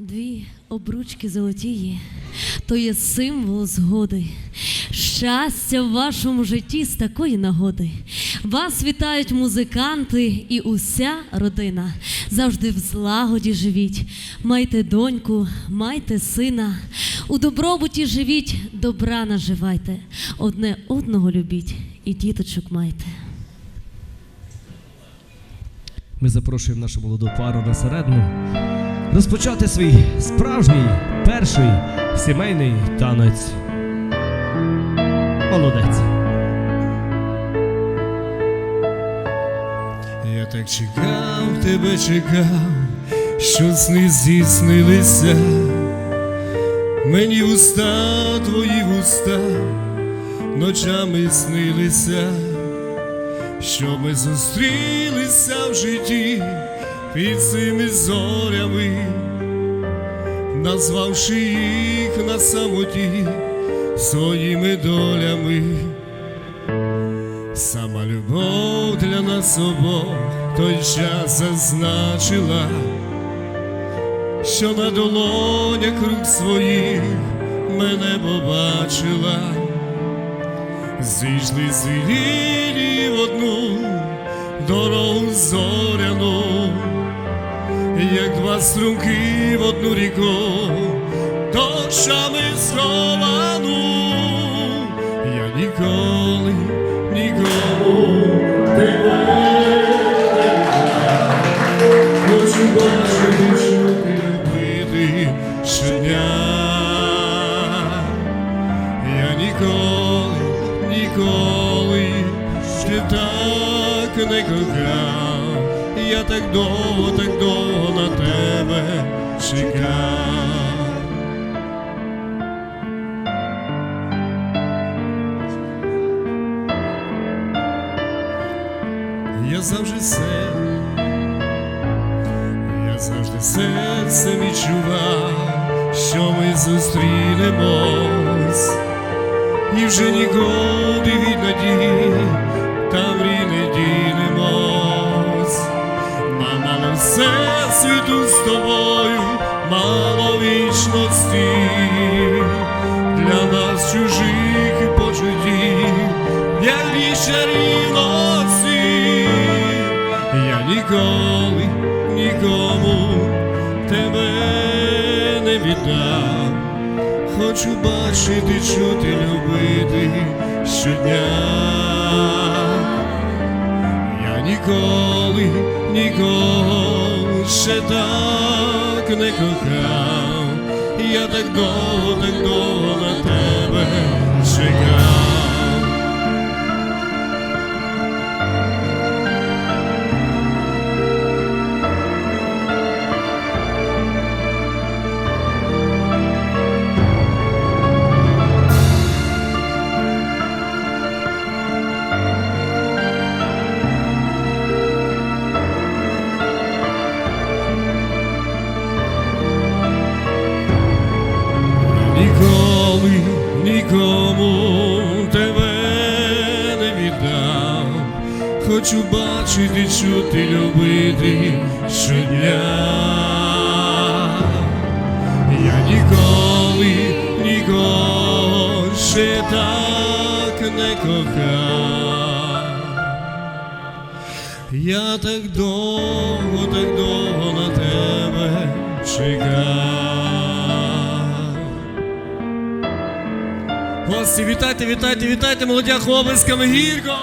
Дві обручки золотії, то є символ згоди. Щастя в вашому житті з такої нагоди. Вас вітають музиканти і уся родина. Завжди в злагоді живіть. Майте доньку, майте сина. У добробуті живіть, добра наживайте. Одне одного любіть і діточок майте. Ми запрошуємо нашу молоду пару на середину розпочати свій справжній перший сімейний танець. Молодець. Я так чекав, тебе чекав, що сни здійснилися. Мені уста, твої вуста, ночами снилися, що ми зустрілися в житті під цими зорями, назвавши їх на самоті своїми долями. Сама любов для нас обох той час зазначила, що на долонях рук своїх мене побачила, зійшли з лілії в одну дорогу зоряну, як два струмки в одну ріку, дощами сховану. Я ніколи, нікому не. Хочу бачити, чути, любити щодня. Я ніколи, ніколи ще так не кохав. Я так довго, так довго на тебе чекав. Я завжди се, я завжди серцем відчував, що ми зустрінемось, і вже ніколи від надії та мрій не дінемось. Мало все світу з тобою, мало вічності для нас чужих почуттів, як вічна рівності. Я ніколи нікому тебе не віддам. Хочу бачити, чути, любити щодня. Я ніколи ще так не кохав. Я так довго, так довго на тебе чекав. Ніколи нікому тебе не віддам. Хочу бачити, чути, любити щодня. Я ніколи нікого ще так не кохав. Я так довго, вітайте, вітайте, вітайте, молодях облисками гірко!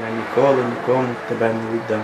Я ніколи нікому тебе не віддам.